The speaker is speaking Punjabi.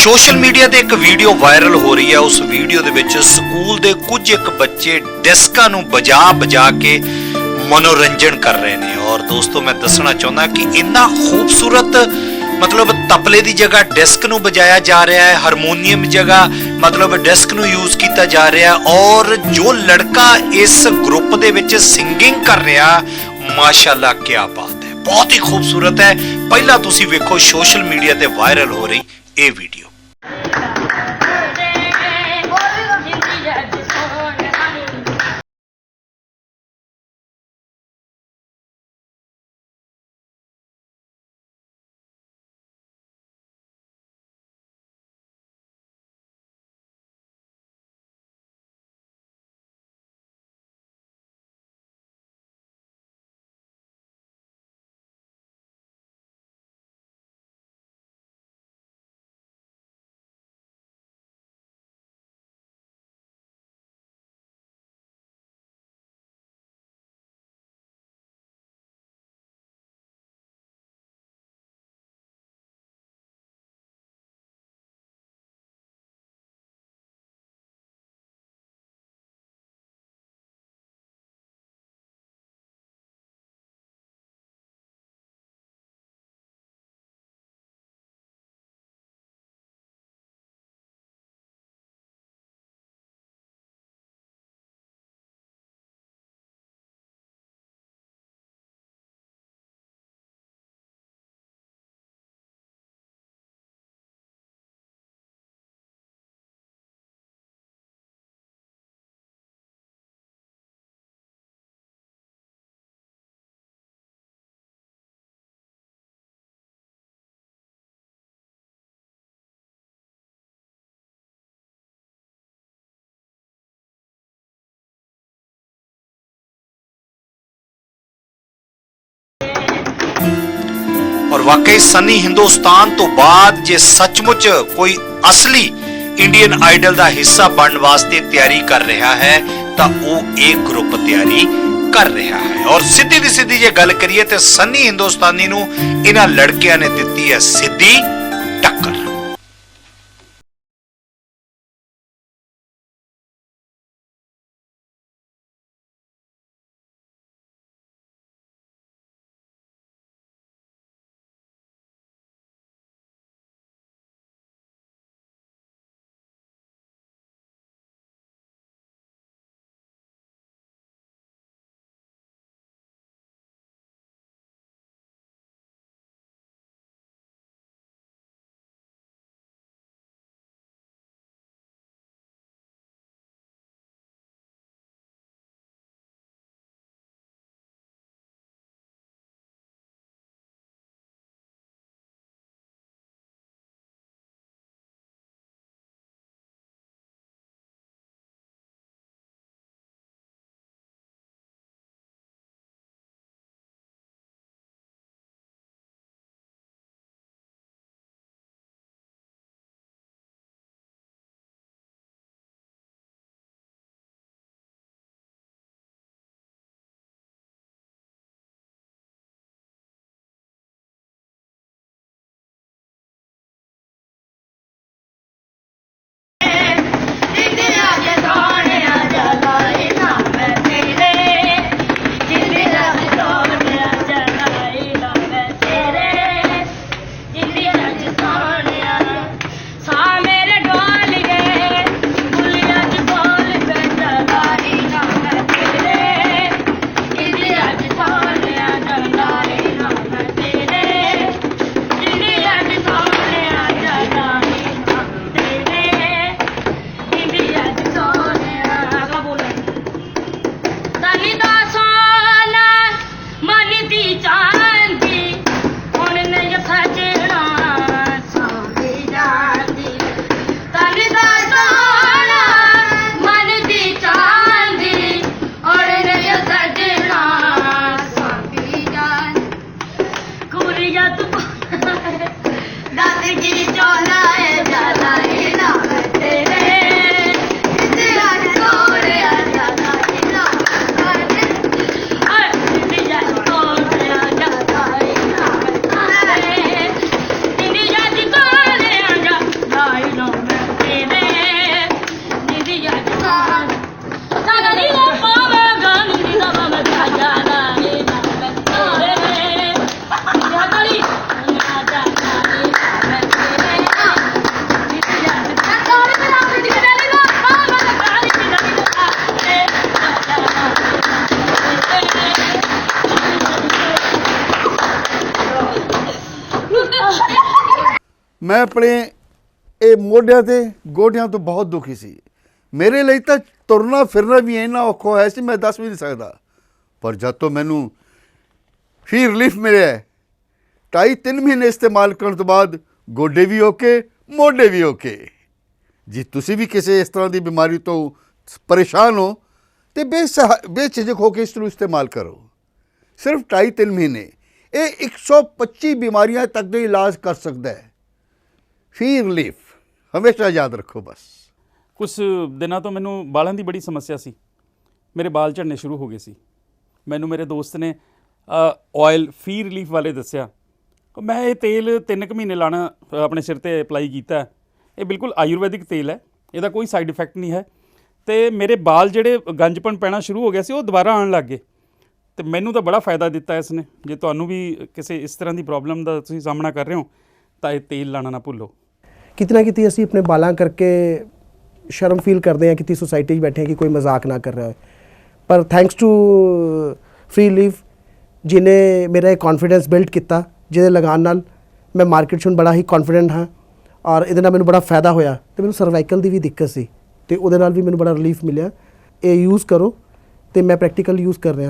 ਸੋਸ਼ਲ ਮੀਡੀਆ ਤੇ ਇੱਕ ਵੀਡੀਓ ਵਾਇਰਲ ਹੋ ਰਹੀ ਹੈ। ਉਸ ਵੀਡੀਓ ਦੇ ਵਿੱਚ ਸਕੂਲ ਦੇ ਕੁਝ ਇੱਕ ਬੱਚੇ ਡਿਸਕਾਂ ਨੂੰ ਬਜਾ ਬਜਾ ਕੇ ਮਨੋਰੰਜਨ ਕਰ ਰਹੇ ਨੇ। ਔਰ ਦੋਸਤੋ, ਮੈਂ ਦੱਸਣਾ ਚਾਹੁੰਦਾ ਕਿ ਇੰਨਾ ਖੂਬਸੂਰਤ, ਮਤਲਬ ਤਪਲੇ ਦੀ ਜਗ੍ਹਾ ਡਿਸਕ ਨੂੰ ਵਜਾਇਆ ਜਾ ਰਿਹਾ ਹੈ, ਹਾਰਮੋਨੀਅਮ ਜਗ੍ਹਾ, ਮਤਲਬ ਡਿਸਕ ਨੂੰ ਯੂਜ਼ ਕੀਤਾ ਜਾ ਰਿਹਾ ਔਰ ਜੋ ਲੜਕਾ ਇਸ ਗਰੁੱਪ ਦੇ ਵਿੱਚ ਸਿੰਗਿੰਗ ਕਰ ਰਿਹਾ, ਮਾਸ਼ਾਅੱਲਾ ਕੀ ਬਾਤ ਹੈ। ਬਹੁਤ ਹੀ ਖੂਬਸੂਰਤ ਹੈ। ਪਹਿਲਾਂ ਤੁਸੀਂ ਵੇਖੋ, ਸੋਸ਼ਲ ਮੀਡੀਆ ਤੇ ਵਾਇਰਲ ਹੋ ਰਹੀ ਇਹ ਵੀਡੀਓ। Yeah. ਔਰ ਵਾਕਈ ਸਨੀ ਹਿੰਦੁਸਤਾਨ ਤੋਂ ਬਾਅਦ ਜੇ ਸੱਚਮੁੱਚ ਕੋਈ ਅਸਲੀ ਇੰਡੀਅਨ ਆਈਡਲ ਦਾ ਹਿੱਸਾ ਬਣਨ ਵਾਸਤੇ ਤਿਆਰੀ ਕਰ ਰਿਹਾ ਹੈ, ਤਾਂ ਉਹ ਇਹ ਗਰੁੱਪ ਤਿਆਰੀ ਕਰ ਰਿਹਾ ਹੈ। ਔਰ ਸਿੱਧੀ ਦੀ ਸਿੱਧੀ ਜੇ ਗੱਲ ਕਰੀਏ ਤੇ ਸੰਨੀ ਹਿੰਦੁਸਤਾਨੀ ਨੂੰ ਇਹਨਾਂ ਲੜਕਿਆਂ ਨੇ ਦਿੱਤੀ ਹੈ ਸਿੱਧੀ ਟੱਕਰ। ਮੈਂ ਆਪਣੇ ਇਹ ਮੋਢਿਆਂ ਤੇ ਗੋਡਿਆਂ ਤੋਂ ਬਹੁਤ ਦੁਖੀ ਸੀ। ਮੇਰੇ ਲਈ ਤਾਂ ਤੁਰਨਾ ਫਿਰਨਾ ਵੀ ਇੰਨਾ ਔਖਾ ਹੋਇਆ ਸੀ ਮੈਂ ਦੱਸ ਵੀ ਨਹੀਂ ਸਕਦਾ। ਪਰ ਜਦ ਤੋਂ ਮੈਨੂੰ ਫੀ ਰਿਲੀਫ ਮਿਲਿਆ ਹੈ, ਢਾਈ ਤਿੰਨ ਮਹੀਨੇ ਇਸਤੇਮਾਲ ਕਰਨ ਤੋਂ ਬਾਅਦ ਗੋਡੇ ਵੀ ਓਕੇ ਮੋਢੇ ਵੀ ਓਕੇ ਜੇ ਤੁਸੀਂ ਵੀ ਕਿਸੇ ਇਸ ਤਰ੍ਹਾਂ ਦੀ ਬਿਮਾਰੀ ਤੋਂ ਪਰੇਸ਼ਾਨ ਹੋ ਤੇ ਬੇਸਹਾ- ਬੇਝਿਜਕ ਹੋ ਕੇ ਇਸ ਨੂੰ ਇਸਤੇਮਾਲ ਕਰੋ। ਸਿਰਫ ਢਾਈ ਤਿੰਨ ਮਹੀਨੇ ਇਹ 125 ਬਿਮਾਰੀਆਂ ਤੱਕ ਦਾ ਇਲਾਜ ਕਰ ਸਕਦਾ ਹੈ। ਫੀ ਰਿਲੀਫ ਹਮੇਸ਼ਾ ਯਾਦ ਰੱਖੋ ਬਸ। ਕੁਝ ਦਿਨਾਂ ਤੋਂ ਮੈਨੂੰ ਵਾਲਾਂ ਦੀ ਬੜੀ ਸਮੱਸਿਆ ਸੀ। ਮੇਰੇ ਵਾਲ ਝੜਨੇ ਸ਼ੁਰੂ ਹੋ ਗਏ ਸੀ। ਮੈਨੂੰ ਮੇਰੇ ਦੋਸਤ ਨੇ ਆਇਲ ਫੀ ਰਿਲੀਫ ਵਾਲੇ ਦੱਸਿਆ। ਮੈਂ ਇਹ ਤੇਲ ਤਿੰਨ ਕੁ ਮਹੀਨੇ ਲਾਣਾ ਆਪਣੇ ਸਿਰ ਤੇ ਅਪਲਾਈ ਕੀਤਾ। ਇਹ ਬਿਲਕੁਲ ਆਯੁਰਵੈਦਿਕ ਤੇਲ ਹੈ। ਇਹਦਾ ਕੋਈ ਸਾਈਡ ਇਫੈਕਟ ਨਹੀਂ ਹੈ। ਤੇ ਮੇਰੇ ਵਾਲ ਜਿਹੜੇ ਗੰਜਪਣ ਪੈਣਾ ਸ਼ੁਰੂ ਹੋ ਗਿਆ ਸੀ, ਉਹ ਦੁਬਾਰਾ ਆਉਣ ਲੱਗ ਗਏ। ਤੇ ਮੈਨੂੰ ਤਾਂ ਬੜਾ ਫਾਇਦਾ ਦਿੱਤਾ ਇਸ ਨੇ। ਜੇ ਤੁਹਾਨੂੰ ਵੀ ਕਿਸੇ ਇਸ ਤਰ੍ਹਾਂ ਦੀ ਪ੍ਰੋਬਲਮ ਦਾ ਤੁਸੀਂ ਸਾਹਮਣਾ ਕਰ ਰਹੇ ਹੋ ਤਾਂ ਇਹ ਤੇਲ ਲਾਣਾ ਨਾ ਭੁੱਲੋ। ਕਿਤੇ ਨਾ ਕਿਤੇ ਅਸੀਂ ਆਪਣੇ ਬਾਲਾਂ ਕਰਕੇ ਸ਼ਰਮ ਫੀਲ ਕਰਦੇ ਹਾਂ, ਕਿਤੇ ਸੋਸਾਇਟੀ 'ਚ ਬੈਠੇ ਕਿ ਕੋਈ ਮਜ਼ਾਕ ਨਾ ਕਰ ਰਿਹਾ ਹੋਵੇ ਪਰ ਥੈਂਕਸ ਟੂ ਫ੍ਰੀ ਲੀਵ ਜਿਨੇ ਮੇਰਾ ਇਹ ਕੌਨਫੀਡੈਂਸ ਬਿਲਡ ਕੀਤਾ, ਜਿਹਦੇ ਲਗਾਨ ਨਾਲ ਮੈਂ ਮਾਰਕੀਟ 'ਚ ਹੁਣ ਬੜਾ ਹੀ ਕੌਨਫੀਡੈਂਟ ਹਾਂ ਔਰ ਇਹਦੇ ਨਾਲ ਮੈਨੂੰ ਬੜਾ ਫਾਇਦਾ ਹੋਇਆ ਤੇ ਮੈਨੂੰ ਸਰਵਾਈਕਲ ਦੀ ਵੀ ਦਿੱਕਤ ਸੀ ਤੇ ਉਹਦੇ ਨਾਲ ਵੀ ਮੈਨੂੰ ਬੜਾ ਰਿਲੀਫ ਮਿਲਿਆ। ਇਹ ਯੂਜ਼ ਕਰੋ ਤੇ ਮੈਂ ਪ੍ਰੈਕਟੀਕਲ ਯੂਜ਼ ਕਰ ਰਿਹਾ।